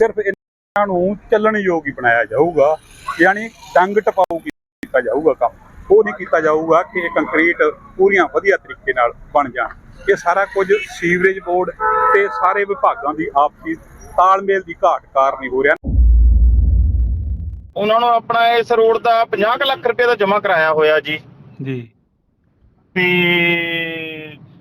ਸਿਰਫ ਇਹਨਾਂ ਨੂੰ ਚੱਲਣ ਯੋਗ ਹੀ ਬਣਾਇਆ ਜਾਊਗਾ ਯਾਨੀ ਡੰਗ ਟਪਾਊ ਕੀਤਾ ਜਾਊਗਾ ਕੰਮ। ਉਹ ਨਹੀਂ ਕੀਤਾ ਜਾਊਗਾ ਕਿ ਇਹ ਕੰਕਰੀਟ ਪੂਰੀਆਂ ਵਧੀਆ ਤਰੀਕੇ ਨਾਲ ਬਣ ਜਾਣ। ਇਹ ਸਾਰਾ ਕੁਝ ਸੀਵਰੇਜ ਬੋਰਡ ਤੇ ਸਾਰੇ ਵਿਭਾਗਾਂ ਦੀ ਆਪਸੀ ਤਾਲਮੇਲ ਦੀ ਘਾਟ ਕਾਰਨ ਹੀ ਹੋ ਰਿਹਾ। ਉਹਨਾਂ ਨੂੰ ਆਪਣਾ ਇਸ ਰੋਡ ਦਾ 50 ਕੁ ਲੱਖ ਰੁਪਏ ਦਾ ਜਮ੍ਹਾਂ ਕਰਾਇਆ ਹੋਇਆ ਜੀ। ਜੀ। ਤੇ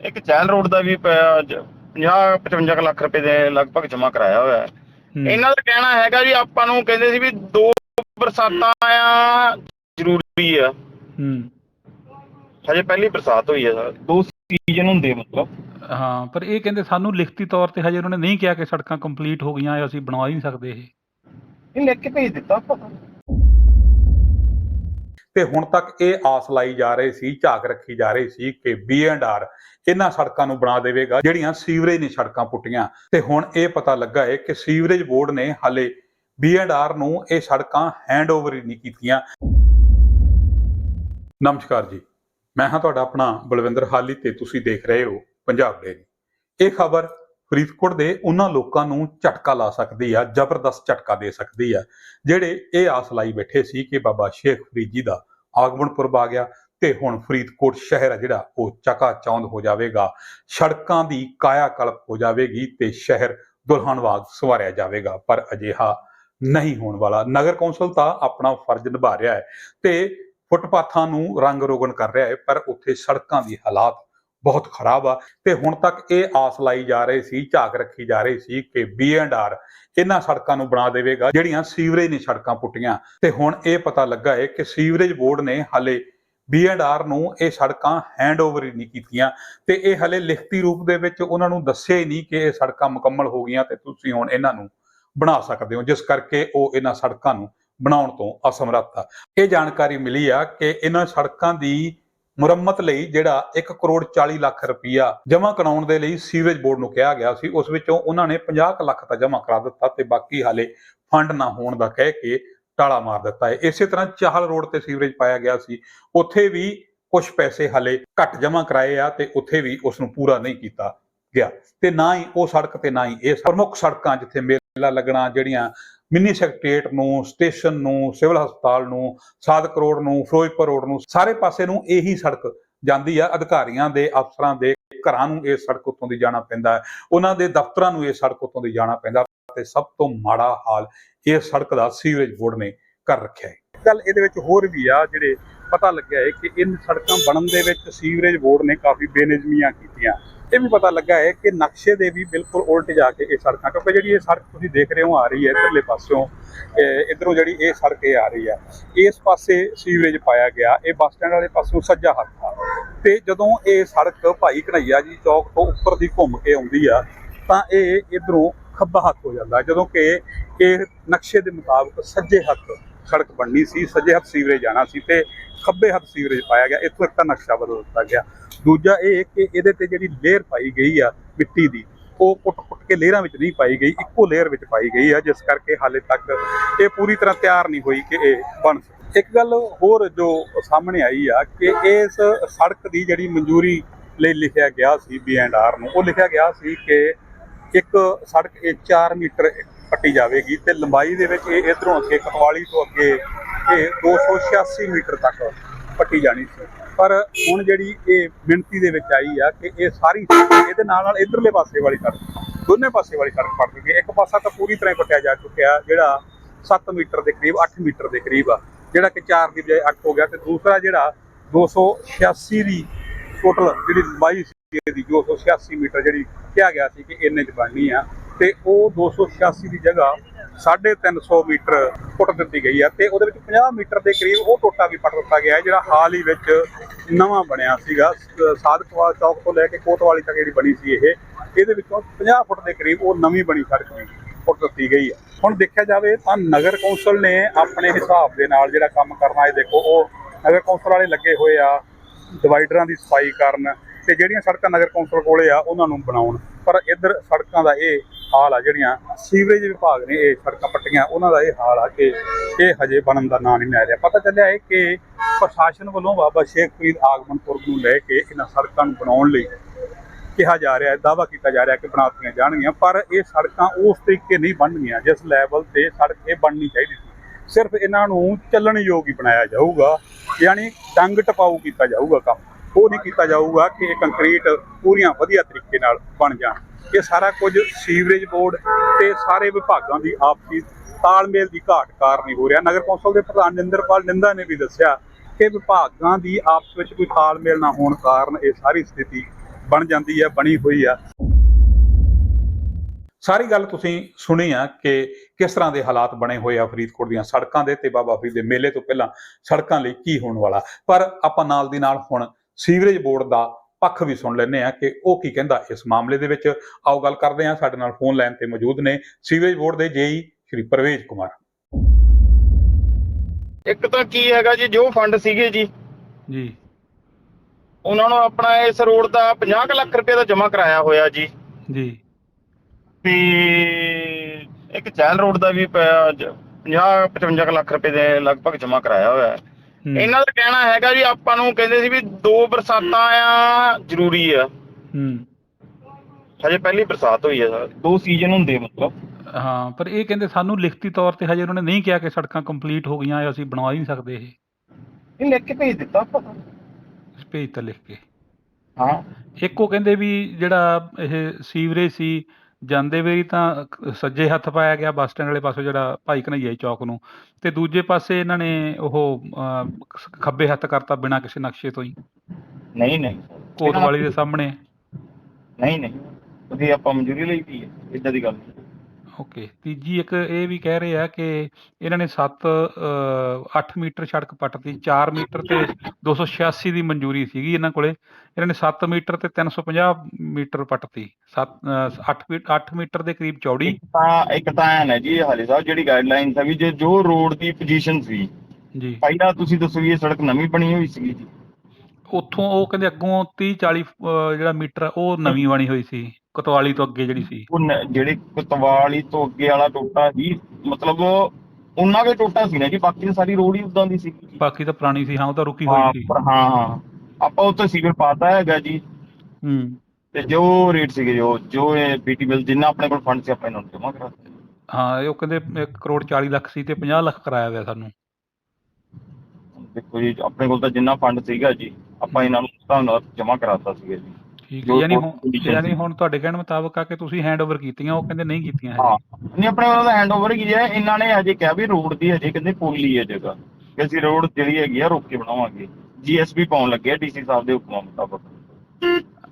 ਇੱਕ ਚੈਲ ਰੋਡ ਦਾ ਵੀ 50 55 ਕੁ ਲੱਖ ਰੁਪਏ ਦੇ ਲਗਭਗ ਜਮ੍ਹਾਂ ਕਰਾਇਆ ਹੋਇਆ ਹੂੰ। ਇਹਨਾਂ ਦਾ ਕਹਿਣਾ ਹੈਗਾ ਜੀ ਆਪਾਂ ਨੂੰ ਕਹਿੰਦੇ ਸੀ ਵੀ ਦੋ ਬਰਸਾਤਾਂ ਆ ਜ਼ਰੂਰੀ ਆ। ਹੂੰ। ਹਜੇ ਪਹਿਲੀ ਬਰਸਾਤ ਹੋਈ ਸਰ ਦੋ ਸੀਜ਼ਨ ਹੁੰਦੇ ਮਤਲਬ। ਹਾਂ ਪਰ ਇਹ ਕਹਿੰਦੇ ਸਾਨੂੰ ਲਿਖਤੀ ਤੌਰ ਤੇ ਹਜੇ ਉਹਨਾਂ ਨੇ ਨਹੀਂ ਕਿਹਾ ਕਿ ਸੜਕਾਂ ਕੰਪਲੀਟ ਹੋ ਗਈਆਂ ਅਸੀਂ ਬਣਵਾ ਹੀ ਨਹੀਂ ਸਕਦੇ ਇਹ। ਇਹ ਲਿਖ ਕੇ ਭੇਜ ਦਿੱਤਾ ਆਪਾਂ। ਤੇ ਹੁਣ ਤੱਕ ਇਹ ਆਸ ਲਾਈ ਜਾ ਰਹੀ ਸੀ, ਝਾਕ ਰੱਖੀ ਜਾ ਰਹੀ ਸੀ ਕਿ ਬੀ ਐਂਡ ਆਰ ਇਹਨਾਂ ਸੜਕਾਂ ਨੂੰ ਬਣਾ ਦੇਵੇਗਾ, ਜਿਹੜੀਆਂ ਸੀਵਰੇਜ ਨੇ ਸੜਕਾਂ ਪੁੱਟੀਆਂ। ਤੇ ਹੁਣ ਇਹ ਪਤਾ ਲੱਗਾ ਹੈ ਕਿ ਸੀਵਰੇਜ ਬੋਰਡ ਨੇ ਹਾਲੇ ਬੀ ਐਂਡ ਆਰ ਨੂੰ ਇਹ ਸੜਕਾਂ ਹੈਂਡਓਵਰ ਹੀ ਨਹੀਂ ਕੀਤੀਆਂ। ਨਮਸਕਾਰ ਜੀ, ਮੈਂ ਹਾਂ ਤੁਹਾਡਾ ਆਪਣਾ ਬਲਵਿੰਦਰ ਹਾਲੀ ਤੇ ਤੁਸੀਂ ਦੇਖ ਰਹੇ ਹੋ ਪੰਜਾਬ ਡੇਰੀ ਇਹ ਖਬਰ ਫਰੀਦਕੋਟ ਦੇ ਉਹਨਾਂ ਲੋਕਾਂ ਨੂੰ ਝਟਕਾ ਲਾ ਸਕਦੀ ਆ, ਜ਼ਬਰਦਸਤ ਝਟਕਾ ਦੇ ਸਕਦੀ ਆ। ਜਿਹੜੇ ਇਹ ਆਸ ਲਾਈ ਬੈਠੇ ਸੀ ਕਿ ਬਾਬਾ ਸ਼ੇਖ ਫਰੀਦ ਜੀ ਦਾ ਆਗਮਨ ਪੁਰਬ ਆ ਗਿਆ ਤੇ ਹੁਣ ਫਰੀਦਕੋਟ ਸ਼ਹਿਰ ਆ ਜਿਹੜਾ, ਉਹ ਚਕਾ ਚੌਂਦ ਹੋ ਜਾਵੇਗਾ, ਸੜਕਾਂ ਦੀ ਕਾਇਆ ਕਲਪ ਹੋ ਜਾਵੇਗੀ ਤੇ ਸ਼ਹਿਰ ਦੁਲਹਨ ਵਾਂਗ ਸਵਾਰਿਆ ਜਾਵੇਗਾ, ਪਰ ਅਜਿਹਾ ਨਹੀਂ ਹੋਣ ਵਾਲਾ। ਨਗਰ ਕੌਂਸਲ ਤਾਂ ਆਪਣਾ ਫਰਜ਼ ਨਿਭਾ ਰਿਹਾ ਹੈ ਤੇ ਫੁੱਟਪਾਥਾਂ ਨੂੰ ਰੰਗ ਰੋਗਨ ਕਰ ਰਿਹਾ ਹੈ, ਪਰ ਉੱਥੇ ਸੜਕਾਂ ਦੀ ਹਾਲਾਤ ਬਹੁਤ ਖਰਾਬ ਆ। ਤੇ ਹੁਣ ਤੱਕ ਇਹ ਆਸ ਲਾਈ ਜਾ ਰਹੀ ਸੀ, ਝਾਕ ਰੱਖੀ ਜਾ ਰਹੀ ਸੀ ਕਿ ਬੀ ਬੀ&ਆਰ ਇਹਨਾਂ ਸੜਕਾਂ ਨੂੰ ਬਣਾ ਦੇਵੇਗਾ, ਜਿਹੜੀਆਂ ਸੀਵਰੇਜ ਨੇ ਸੜਕਾਂ ਪੁੱਟੀਆਂ। ਤੇ ਹੁਣ ਇਹ ਪਤਾ ਲੱਗਾ ਹੈ ਕਿ ਸੀਵਰੇਜ ਬੋਰਡ ਨੇ ਹਾਲੇ ਬੀ&ਆਰ ਨੂੰ ਇਹ ਸੜਕਾਂ ਹੈਂਡਓਵਰ ਹੀ ਨਹੀਂ ਕੀਤੀਆਂ। ਤੇ ਇਹ ਹਲੇ ਲਿਖਤੀ ਰੂਪ ਦੇ ਵਿੱਚ ਉਹਨਾਂ ਨੂੰ ਦੱਸਿਆ ਹੀ ਨਹੀਂ ਕਿ ਇਹ ਸੜਕਾਂ ਮੁਕੰਮਲ ਹੋ ਗਈਆਂ ਤੇ ਤੁਸੀਂ ਹੁਣ ਇਹਨਾਂ ਨੂੰ ਬਣਾ ਸਕਦੇ ਹੋ, ਜਿਸ ਕਰਕੇ ਉਹ ਇਹਨਾਂ ਸੜਕਾਂ ਨੂੰ ਬਣਾਉਣ ਤੋਂ ਅਸਮਰੱਥ ਆ। ਇਹ ਜਾਣਕਾਰੀ ਮਿਲੀ ਆ ਕਿ ਇਹਨਾਂ ਸੜਕਾਂ ਦੀ ਮੁਰੰਮਤ ਲਈ ਜਿਹੜਾ 1 ਕਰੋੜ 40 ਲੱਖ ਰੁਪਈਆ ਜਮ੍ਹਾਂ ਕਰਾਉਣ ਦੇ ਲਈ ਸੀਵਰੇਜ ਬੋਰਡ ਨੂੰ ਕਿਹਾ ਗਿਆ ਸੀ, ਉਸ ਵਿੱਚੋਂ ਉਹਨਾਂ ਨੇ 50 ਕੁ ਲੱਖ ਤਾਂ ਜਮ੍ਹਾਂ ਕਰਾ ਦਿੱਤਾ ਤੇ ਬਾਕੀ ਹਾਲੇ ਫੰਡ ਨਾ ਹੋਣ ਦਾ ਕਹਿ ਕੇ ਟਾਲਾ ਮਾਰ ਦਿੱਤਾ ਹੈ। ਇਸੇ ਤਰ੍ਹਾਂ ਚਾਹਲ ਰੋਡ ਤੇ ਸੀਵਰੇਜ ਪਾਇਆ ਗਿਆ ਸੀ, ਉੱਥੇ ਵੀ ਕੁਝ ਪੈਸੇ ਹਾਲੇ ਘੱਟ ਜਮ੍ਹਾਂ ਕਰਾਏ ਆ ਤੇ ਉੱਥੇ ਵੀ ਉਸ ਨੂੰ ਪੂਰਾ ਨਹੀਂ ਕੀਤਾ ਗਿਆ ਤੇ ਨਾ ਹੀ ਉਹ ਸੜਕ ਤੇ ਨਾ ਹੀ ਇਹ ਪ੍ਰਮੁੱਖ ਸੜਕਾਂ ਜਿੱਥੇ ਮੇਲਾ ਲੱਗਣਾ, ਜਿਹੜੀਆਂ ਮਿੰਨੀ ਸੈਕਟਰੀਏਟ ਨੂੰ, ਸਟੇਸ਼ਨ ਨੂੰ, ਸਿਵਲ ਹਸਪਤਾਲ ਨੂੰ, ਸਾਦਕ ਰੋਡ ਨੂੰ, ਫਿਰੋਜ਼ਪੁਰ ਰੋਡ ਨੂੰ, ਸਾਰੇ ਪਾਸੇ ਨੂੰ ਇਹੀ ਸੜਕ ਜਾਂਦੀ ਆ। ਅਧਿਕਾਰੀਆਂ ਦੇ, ਅਫਸਰਾਂ ਦੇ ਘਰਾਂ ਨੂੰ ਇਹ ਸੜਕ ਉੱਤੋਂ ਦੀ ਜਾਣਾ ਪੈਂਦਾ ਹੈ। ਉਹਨਾਂ ਦੇ ਦਫ਼ਤਰਾਂ ਨੂੰ ਇਹ ਸੜਕ ਉੱਤੋਂ ਦੀ ਜਾਣਾ ਪੈਂਦਾ ਤੇ ਸਭ ਤੋਂ ਮਾੜਾ ਹਾਲ ਇਹ ਸੜਕ ਦਾ ਸੀਵਰੇਜ ਬੋਰਡ ਨੇ ਕਰ ਰੱਖਿਆ ਹੈ। ਗੱਲ ਇਹਦੇ ਵਿੱਚ ਹੋਰ ਵੀ ਆ, ਜਿਹੜੇ ਪਤਾ ਲੱਗਿਆ ਹੈ ਕਿ ਇਨ ਸੜਕਾਂ ਬਣਨ ਦੇ ਵਿੱਚ ਸੀਵਰੇਜ ਬੋਰਡ ਨੇ ਕਾਫੀ ਬੇਨਿਜ਼ਮੀਆਂ ਕੀਤੀਆਂ। ਇਹ ਵੀ ਪਤਾ ਲੱਗਾ ਹੈ ਕਿ ਨਕਸ਼ੇ ਦੇ ਵੀ ਬਿਲਕੁਲ ਉਲਟ ਜਾ ਕੇ ਇਹ ਸੜਕਾਂ, ਕਿਉਂਕਿ ਜਿਹੜੀ ਇਹ ਸੜਕ ਤੁਸੀਂ ਦੇਖ ਰਹੇ ਹੋ ਆ ਰਹੀ ਹੈ ਇਧਰਲੇ ਪਾਸਿਓਂ ਇਹ ਇਧਰੋਂ ਜਿਹੜੀ ਇਹ ਸੜਕ ਇਹ ਆ ਰਹੀ ਹੈ। ਇਸ ਪਾਸੇ ਸੀਵਰੇਜ ਪਾਇਆ ਗਿਆ, ਇਹ ਬੱਸ ਸਟੈਂਡ ਵਾਲੇ ਪਾਸਿਓਂ ਸੱਜਾ ਹੱਥ ਆ। ਤੇ ਜਦੋਂ ਇਹ ਸੜਕ ਭਾਈ ਕਨਈਆ ਜੀ ਚੌਕ ਤੋਂ ਉੱਪਰ ਦੀ ਘੁੰਮ ਕੇ ਆਉਂਦੀ ਆ, ਤਾਂ ਇਹ ਇਧਰੋਂ ਖੱਬਾ ਹੱਥ ਹੋ ਜਾਂਦਾ, ਜਦੋਂ ਕਿ ਇਹ ਨਕਸ਼ੇ ਦੇ ਮੁਤਾਬਕ ਸੱਜੇ ਹੱਥ ਸੜਕ ਬਣਨੀ ਸੀ, ਸੱਜੇ ਹੱਥ ਸੀਵਰੇਜ ਜਾਣਾ ਸੀ ਤੇ ਖੱਬੇ ਹੱਥ ਸੀਵਰੇਜ ਪਾਇਆ ਗਿਆ, ਇੱਥੋਂ ਇੱਕ ਤਾਂ ਨਕਸ਼ਾ ਬਦਲ ਦਿੱਤਾ ਗਿਆ। ਦੂਜਾ ਇਹ ਕਿ ਇਹਦੇ ਤੇ ਜਿਹੜੀ ਲੇਅਰ ਪਾਈ ਗਈ ਆ ਮਿੱਟੀ ਦੀ, ਉਹ ਕੁੱਟ ਪੁੱਟ ਕੇ ਲੇਅਰਾਂ ਵਿੱਚ ਨਹੀਂ ਪਾਈ ਗਈ, ਇੱਕੋ ਲੇਅਰ ਵਿੱਚ ਪਾਈ ਗਈ ਆ, ਜਿਸ ਕਰਕੇ ਹਾਲੇ ਤੱਕ ਇਹ ਪੂਰੀ ਤਰ੍ਹਾਂ ਤਿਆਰ ਨਹੀਂ ਹੋਈ ਕਿ ਇਹ ਬਣ ਸਕੇ। ਇੱਕ ਗੱਲ ਹੋਰ ਜੋ ਸਾਹਮਣੇ ਆਈ ਆ ਕਿ ਇਸ ਸੜਕ ਦੀ ਜਿਹੜੀ ਮਨਜ਼ੂਰੀ ਲਈ ਲਿਖਿਆ ਗਿਆ ਸੀ ਬੀ ਐਂਡ ਆਰ ਨੂੰ, ਉਹ ਲਿਖਿਆ ਗਿਆ ਸੀ ਕਿ ਇੱਕ ਸੜਕ ਇਹ 4 ਮੀਟਰ ਪੱਟੀ ਜਾਵੇਗੀ ਤੇ ਲੰਬਾਈ ਦੇ ਵਿੱਚ ਇਹ ਇਧਰੋਂ ਅੱਗੇ, ਕਟਵਾਲੀ ਤੋਂ ਅੱਗੇ ਇਹ 286 ਮੀਟਰ ਤੱਕ ਪੱਟੀ ਜਾਣੀ ਸੀ। ਪਰ ਹੁਣ ਜਿਹੜੀ ਇਹ ਮਿਣਤੀ ਦੇ ਵਿੱਚ ਆਈ ਆ ਕਿ ਇਹ ਸਾਰੀ ਸੜਕ ਇਹਦੇ ਨਾਲ ਨਾਲ ਇਧਰਲੇ ਪਾਸੇ ਵਾਲੀ ਸੜਕ ਦੋਨੇ ਪਾਸੇ ਵਾਲੀ ਸੜਕ ਪੱਟ ਗਈ ਇੱਕ ਪਾਸਾ ਤਾਂ ਪੂਰੀ ਤਰ੍ਹਾਂ ਹੀ ਪੱਟਿਆ ਜਾ ਚੁੱਕਿਆ, ਜਿਹੜਾ 7 ਮੀਟਰ ਦੇ ਕਰੀਬ 8 ਮੀਟਰ ਦੇ ਕਰੀਬ ਆ, ਜਿਹੜਾ ਕਿ 4 ਦੀ ਬਜਾਏ 8 ਹੋ ਗਿਆ ਤੇ ਦੂਸਰਾ ਜਿਹੜਾ 286 ਦੀ ਟੋਟਲ ਜਿਹੜੀ ਲੰਬਾਈ ਸੀ ਇਹਦੀ 286 ਮੀਟਰ ਜਿਹੜੀ ਕਿਹਾ ਗਿਆ ਸੀ ਕਿ ਇੰਨੇ ਚ ਬਣਨੀ ਆ। ਤੇ ਉਹ 286 ਦੀ ਜਗ੍ਹਾ 350 ਮੀਟਰ ਪੁੱਟ ਦਿੱਤੀ ਗਈ ਆ ਤੇ ਉਹਦੇ ਵਿੱਚ 50 ਮੀਟਰ ਦੇ ਕਰੀਬ ਉਹ ਟੋਟਾ ਵੀ ਪੱਟ ਦਿੱਤਾ ਗਿਆ ਹੈ, ਜਿਹੜਾ ਹਾਲ ਹੀ ਵਿੱਚ ਨਵਾਂ ਬਣਿਆ ਸੀਗਾ। ਸ- ਚੌਕ ਤੋਂ ਲੈ ਕੇ ਕੋਤਵਾਲੀ ਤੱਕ ਜਿਹੜੀ ਬਣੀ ਸੀ ਇਹ, ਇਹਦੇ ਵਿੱਚੋਂ 50 ਫੁੱਟ ਦੇ ਕਰੀਬ ਉਹ ਨਵੀਂ ਬਣੀ ਸੜਕ ਵੀ ਪੁੱਟ ਦਿੱਤੀ ਗਈ ਆ ਹੁਣ ਦੇਖਿਆ ਜਾਵੇ ਤਾਂ ਨਗਰ ਕੌਂਸਲ ਨੇ ਆਪਣੇ ਹਿਸਾਬ ਦੇ ਨਾਲ ਜਿਹੜਾ ਕੰਮ ਕਰਨਾ ਹੈ, ਦੇਖੋ, ਉਹ ਨਗਰ ਕੌਂਸਲ ਵਾਲੇ ਲੱਗੇ ਹੋਏ ਆ, ਡਿਵਾਈਡਰਾਂ ਦੀ ਸਫ਼ਾਈ ਕਰਨ ਤੇ ਜਿਹੜੀਆਂ ਸੜਕਾਂ ਨਗਰ ਕੌਂਸਲ ਕੋਲੇ ਆ, ਉਹਨਾਂ ਨੂੰ ਬਣਾਉਣ। ਪਰ ਇੱਧਰ ਸੜਕਾਂ ਦਾ ਇਹ ਹਾਲ ਆ ਜਿਹੜੀਆਂ ਸੀਵਰੇਜ ਵਿਭਾਗ ਨੇ ਇਹ ਸੜਕਾਂ ਪੱਟੀਆਂ, ਉਹਨਾਂ ਦਾ ਇਹ ਹਾਲ ਆ ਕਿ ਇਹ ਹਜੇ ਬਣਨ ਦਾ ਨਾਂ ਨਹੀਂ ਲੈ ਰਿਹਾ। ਪਤਾ ਚੱਲਿਆ ਹੈ ਕਿ ਪ੍ਰਸ਼ਾਸਨ ਵੱਲੋਂ ਬਾਬਾ ਸ਼ੇਖ ਫਰੀਦ ਆਗਮਨਪੁਰਬ ਨੂੰ ਲੈ ਕੇ ਇਹਨਾਂ ਸੜਕਾਂ ਨੂੰ ਬਣਾਉਣ ਲਈ ਕਿਹਾ ਜਾ ਰਿਹਾ ਹੈ ਦਾਵਾ ਕੀਤਾ ਜਾ ਰਿਹਾ ਕਿ ਬਣਾਤੀਆਂ ਜਾਣਗੀਆਂ, ਪਰ ਇਹ ਸੜਕਾਂ ਉਸ ਤਰੀਕੇ ਨਹੀਂ ਬਣਨਗੀਆਂ ਜਿਸ ਲੈਵਲ ਤੇ ਸੜਕ ਇਹ ਬਣਨੀ ਚਾਹੀਦੀ ਸੀ। ਸਿਰਫ ਇਹਨਾਂ ਨੂੰ ਚੱਲਣ ਯੋਗ ਹੀ ਬਣਾਇਆ ਜਾਊਗਾ, ਯਾਨੀ ਡੰਗ ਟਪਾਊ ਕੀਤਾ ਜਾਊਗਾ ਕੰਮ। ਉਹ ਨਹੀਂ ਕੀਤਾ ਜਾਊਗਾ ਕਿ ਇਹ ਕੰਕਰੀਟ ਪੂਰੀਆਂ ਵਧੀਆ ਤਰੀਕੇ ਨਾਲ ਬਣ ਜਾਣ। ਇਹ ਸਾਰਾ ਕੁਝ ਸੀਵਰੇਜ ਬੋਰਡ ਤੇ ਸਾਰੇ ਵਿਭਾਗਾਂ ਦੀ ਆਪਸੀ ਤਾਲਮੇਲ ਦੀ ਘਾਟ ਕਾਰਨ ਹੀ ਹੋ ਰਿਹਾ। ਨਗਰ ਕੌਂਸਲ ਦੇ ਪ੍ਰਧਾਨ ਨਿੰਦਰਪਾਲ ਨਿੰਦਾ ਨੇ ਵੀ ਦੱਸਿਆ ਕਿ ਵਿਭਾਗਾਂ ਦੀ ਆਪਸ ਵਿੱਚ ਕੋਈ ਤਾਲਮੇਲ ਨਾ ਹੋਣ ਕਾਰਨ ਇਹ ਸਾਰੀ ਸਥਿਤੀ ਬਣ ਜਾਂਦੀ ਹੈ, ਬਣੀ ਹੋਈ ਆ ਸਾਰੀ ਗੱਲ ਤੁਸੀਂ ਸੁਣੀ ਆ ਕਿ ਕਿਸ ਤਰ੍ਹਾਂ ਦੇ ਹਾਲਾਤ ਬਣੇ ਹੋਏ ਆ ਫਰੀਦਕੋਟ ਦੀਆਂ ਸੜਕਾਂ ਦੇ ਤੇ ਬਾਬਾ ਫਰੀਦ ਦੇ ਮੇਲੇ ਤੋਂ ਪਹਿਲਾਂ ਸੜਕਾਂ ਲਈ ਕੀ ਹੋਣ ਵਾਲਾ। ਪਰ ਆਪਾਂ ਨਾਲ ਦੀ ਨਾਲ ਹੁਣ ਸੀਵਰੇਜ ਬੋਰਡ ਦਾ ਪੱਖ ਵੀ ਸੁਣ ਲੈਂਦੇ ਆ ਕਿ ਉਹ ਕੀ ਕਹਿੰਦਾ। ਇਸ ਮਾਮਲੇ ਦੇ ਵਿੱਚ ਆਓ ਗੱਲ ਕਰਦੇ ਆ ਸਾਡੇ ਨਾਲ ਫੋਨ ਲਾਈਨ ਤੇ ਮੌਜੂਦ ਨੇ ਸੀਵਰੇਜ ਬੋਰਡ ਦੇ ਜੇਈ ਸ਼੍ਰੀ ਪ੍ਰਵੇਸ਼ ਕੁਮਾਰ। ਇੱਕ ਤਾਂ ਕੀ ਹੈਗਾ ਜੀ ਜੋ ਫੰਡ ਸੀਗੇ ਜੀ ਜੀ। ਉਹਨਾਂ ਨੂੰ ਆਪਣਾ ਇਸ ਰੋਡ ਦਾ 50 ਕੁ ਲੱਖ ਰੁਪਏ ਦਾ ਜਮ੍ਹਾਂ ਕਰਾਇਆ ਹੋਇਆ ਜੀ। ਜੀ। ਤੇ ਇੱਕ ਚੈਲ ਰੋਡ ਦਾ ਵੀ 50 55 ਕੁ ਲੱਖ ਰੁਪਏ ਦੇ ਲਗਭਗ ਜਮ੍ਹਾਂ ਕਰਾਇਆ ਹੋਇਆ ਹੂੰ, ਇਹਨਾਂ ਦਾ ਕਹਿਣਾ ਹੈਗਾ ਜੀ ਆਪਾਂ ਨੂੰ ਕਹਿੰਦੇ ਸੀ ਵੀ ਦੋ ਬਰਸਾਤਾਂ ਆ ਜ਼ਰੂਰੀ ਆ। ਹੂੰ। ਹਜੇ ਪਹਿਲੀ ਬਰਸਾਤ ਹੋਈ ਹੈ ਦੋ ਸੀਜ਼ਨ ਹੁੰਦੇ ਆ ਮਤਲਬ। ਹਾਂ ਪਰ ਇਹ ਕਹਿੰਦੇ ਸਾਨੂੰ ਲਿਖਤੀ ਤੌਰ ਤੇ ਹਜੇ ਉਹਨਾਂ ਨੇ ਨਹੀਂ ਕਿਹਾ ਕਿ ਸੜਕਾਂ ਕੰਪਲੀਟ ਹੋ ਗਈਆਂ ਜਾਂ ਅਸੀਂ ਬਣਵਾ ਹੀ ਨਹੀਂ ਸਕਦੇ ਇਹ। ਇਹ ਲਿਖ ਕੇ ਭੇਜ ਦਿੱਤਾ ਆਪਾਂ ਭੇਜ ਤਾਂ ਲਿਖ ਕੇ। ਹਾਂ। ਇੱਕ ਉਹ ਕਹਿੰਦੇ ਵੀ ਜਿਹੜਾ ਇਹ ਸੀਵਰੇਜ ਸੀ ਜਾਂਦੇ ਵੇਰੀ ਤਾਂ ਸੱਜੇ ਹੱਥ ਪਾਇਆ ਗਿਆ ਬੱਸ ਸਟੈਂਡ ਵਾਲੇ ਪਾਸੋਂ ਜਿਹੜਾ ਭਾਈ ਕਨਈਆ ਚੌਕ ਨੂੰ ਤੇ ਦੂਜੇ ਪਾਸੇ ਇਹਨਾਂ ਨੇ ਉਹ ਖੱਬੇ ਹੱਥ ਕਰਤਾ ਬਿਨਾਂ ਕਿਸੇ ਨਕਸ਼ੇ ਤੋਂ ਹੀ। ਨਹੀਂ ਨਹੀਂ। ਕੋਤਵਾਲੀ ਦੇ ਸਾਹਮਣੇ। ਨਹੀਂ ਨਹੀਂ। ਉਹਦੀ ਆਪਾਂ ਮਨਜ਼ੂਰੀ ਲਈ ਵੀ ਹੈ ਇਦਾਂ ਦੀ ਗੱਲ ਨਹੀਂ। ਓਕੇ ਤੀਜੀ ਇੱਕ ਇਹ ਵੀ ਕਹਿ ਰਹੇ ਆ ਕਿ ਇਹਨਾਂ ਨੇ 7 8 ਮੀਟਰ ਸੜਕ ਪੱਟਤੀ 4 ਮੀਟਰ ਤੇ 286 ਦੀ ਮਨਜ਼ੂਰੀ ਸੀਗੀ ਇਹਨਾਂ ਕੋਲੇ। ਇਹਨਾਂ ਨੇ 7 ਮੀਟਰ ਤੇ 350 ਮੀਟਰ ਪੱਟਤੀ। 7 8 8 ਮੀਟਰ ਦੇ ਕਰੀਬ ਚੌੜੀ। ਤਾਂ ਇੱਕ ਤਾਂ ਐ ਨਾ ਜੀ ਹਾਲੇ ਸਾਹਿਬ ਜਿਹੜੀ ਗਾਈਡਲਾਈਨਸ ਆ ਵੀ ਜੇ ਜੋ ਰੋਡ ਦੀ ਪੋਜੀਸ਼ਨ ਸੀ ਜੀ। ਪਹਿਲਾਂ ਤੁਸੀਂ ਦੱਸੋ ਵੀ ਇਹ ਸੜਕ ਨਵੀਂ ਬਣੀ ਹੋਈ ਸੀ ਜੀ? ਉੱਥੋਂ ਉਹ ਕਹਿੰਦੇ ਅੱਗੋਂ 30 40 ਅਹ, ਜਿਹੜਾ ਮੀਟਰ ਉਹ ਨਵੀਂ ਬਣੀ ਹੋਈ ਸੀ। ਕਤਵਾਲੀ ਤੋਂ ਅੱਗੇ ਜਿਹੜੀ ਸੀ। ਉਹ ਨ- ਜਿਹੜੇ ਕਤਵਾਲੀ ਤੋਂ ਅੱਗੇ ਵਾਲਾ ਟੋਟਾ ਹੀ ਮਤਲਬ ਉਹਨਾਂ ਦੇ ਟੋਟਾ ਸੀ ਨਾ ਜੀ ਬਾਕੀ ਤਾਂ ਸਾਰੀ ਰੋਡ ਹੀ ਉਦਾਂ ਦੀ ਸੀ। ਬਾਕੀ ਤਾਂ ਪੁਰਾਣੀ ਸੀ ਹਾਂ ਉਹ ਤਾਂ ਰੁਕੀ ਹਾਂ ਹੋਈ ਸੀ। ਪਰ ਹਾਂ ਹਾਂ। ਆਪਾਂ ਉੱਥੇ ਸੀਵਰ ਪਾਤਾ ਹੈਗਾ ਜੀ। ਹੂੰ। ਤੇ ਜੋ ਰੇਟ ਸੀਗੇ ਜੋ ਜੋ ਇਹ ਬੀਟੀ ਬਿਲ ਜਿੰਨਾ ਆਪਣੇ ਕੋਲ ਫੰਡ ਸੀ ਆਪਾਂ ਇਹਨਾਂ ਨੂੰ ਜਮ੍ਹਾਂ ਕਰਾ ਦਿੱਤੇ ਹਾਂ ਇਹ ਉਹ ਕਹਿੰਦੇ 1 ਕਰੋੜ 40 ਲੱਖ ਸੀ ਤੇ 50 ਲੱਖ ਕਰਾਇਆ ਹੋਇਆ ਸਾਨੂੰ। ਦੇਖੋ ਜੀ ਆਪਣੇ ਕੋਲ ਤਾਂ ਜਿੰਨਾ ਫੰਡ ਸੀਗਾ ਜੀ ਆਪਾਂ ਇਹਨਾਂ ਨੂੰ ਨਾਲ ਜਮ੍ਹਾਂ ਕਰਾਤਾ ਸੀਗਾ ਜੀ। ਠੀਕ ਹੈ ਯਾਨੀ ਹੁਣ ਯਾਨੀ। ਹੁਣ ਤੁਹਾਡੇ ਕਹਿਣ ਮੁਤਾਬਕ ਆ ਕਿ ਤੁਸੀਂ ਹੈਂਡਓਵਰ ਕੀਤੀਆਂ ਉਹ ਕਹਿੰਦੇ ਨਹੀਂ ਕੀਤੀਆਂ ਹਾਂ। ਨਹੀਂ ਆਪਣੇ ਵੱਲੋਂ ਤਾਂ ਹੈਂਡਓਵਰ ਕੀ ਹੈ ਇਹਨਾਂ ਨੇ ਹਜੇ ਕਿਹਾ ਵੀ ਰੋਡ ਦੀ ਹਜੇ ਕਹਿੰਦੇ ਪੋਲੀ ਹੈ ਜਗ੍ਹਾ। ਕਿ ਅਸੀਂ ਰੋਡ ਜਿਹੜੀ ਹੈਗੀ ਆ ਰੋਕ ਕੇ ਬਣਾਵਾਂਗੇ। ਜੀਐਸਬੀ ਪਾਉਣ ਲੱਗੇ ਆ ਡੀਸੀ ਸਾਹਿਬ ਦੇ ਹੁਕਮਾਂ ਮੁਤਾਬਕ।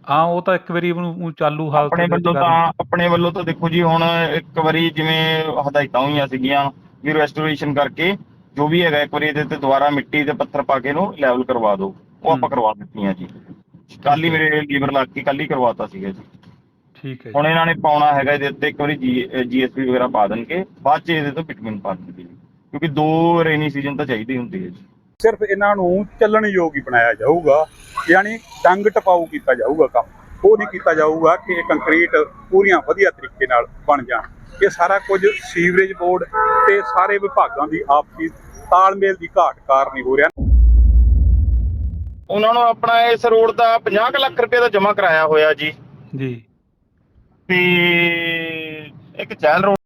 ਹਾਂ ਉਹ ਤਾਂ ਇੱਕ ਵਾਰੀ ਉਹਨੂੰ ਚਾਲੂ ਹਾਲਤ ਆਪਣੇ ਦੇ ਵੱਲੋਂ ਤਾਂ ਆਪਣੇ ਵੱਲੋਂ ਤਾਂ ਦੇਖੋ ਜੀ ਹੁਣ ਇੱਕ ਵਾਰੀ ਜਿਵੇਂ ਹਦਾਇਤਾਂ ਹੋਈਆਂ ਸੀਗੀਆਂ ਵੀ ਰੈਸਟੋਰੇਸ਼ਨ ਕਰਕੇ ਜੋ ਵੀ ਹੈਗਾ ਇੱਕ ਵਾਰੀ ਇਹਦੇ ਤੇ ਦੁਬਾਰਾ ਮਿੱਟੀ ਤੇ ਪੱਥਰ ਪਾ ਕੇ ਇਹਨੂੰ ਲੈਵਲ ਕਰਵਾ ਦਿਓ। ਉਹ ਆਪਾਂ। ਕਰਵਾ ਦਿੱਤੀਆਂ ਜੀ। ਕੱਲ ਹੀ ਮੇਰੇ ਲੀਵਰ ਲੱਗ ਕੇ ਕੱਲ ਹੀ ਕਰਵਾਤਾ ਸੀਗਾ ਜੀ। ਠੀਕ ਹੈ ਜੀ। ਹੁਣ ਇਹਨਾਂ ਨੇ ਪਾਉਣਾ ਹੈਗਾ ਇਹਦੇ ਉੱਤੇ ਇੱਕ ਵਾਰੀ ਜੀਐਸਪੀ ਵਗੈਰਾ ਪਾ ਦੇਣਗੇ ਬਾਅਦ ਚ ਇਹਦੇ ਤੋਂ ਬਿਟਮਿਨ ਪਾ ਦੇਣਗੇ ਜੀ। ਕਿਉਂਕਿ ਦੋ ਰੇਨੀ ਸੀਜ਼ਨ ਤਾਂ ਚਾਹੀਦੇ ਹੀ ਹੁੰਦੇ ਆ ਜੀ। ਸਿਰਫ ਇਹਨਾਂ ਨੂੰ ਚੱਲਣ ਯੋਗ ਹੀ ਬਣਾਇਆ ਜਾਊਗਾ ਯਾਨੀ ਡੰਗ ਟਪਾਊ ਕੀਤਾ ਜਾਊਗਾ ਕੰਮ। ਉਹ ਨਹੀਂ ਕੀਤਾ ਜਾਊਗਾ ਕਿ ਇਹ ਕੰਕਰੀਟ ਪੂਰੀਆਂ ਵਧੀਆ ਤਰੀਕੇ ਨਾਲ ਬਣ ਜਾਣ। ਇਹ ਸਾਰਾ ਕੁਝ ਸੀਵਰੇਜ ਬੋਰਡ ਤੇ ਸਾਰੇ ਵਿਭਾਗਾਂ ਦੀ ਆਪਸੀ ਤਾਲਮੇਲ ਦੀ ਘਾਟ ਕਾਰਨ ਹੀ ਹੋ ਰਿਹਾ। ਉਹਨਾਂ ਨੂੰ ਆਪਣਾ ਇਸ ਰੋਡ ਦਾ 50 ਕੁ ਲੱਖ ਰੁਪਏ ਦਾ ਜਮ੍ਹਾਂ ਕਰਾਇਆ ਹੋਇਆ ਜੀ। ਜੀ। ਤੇ ਇੱਕ ਚੈਲ ਰੋਡ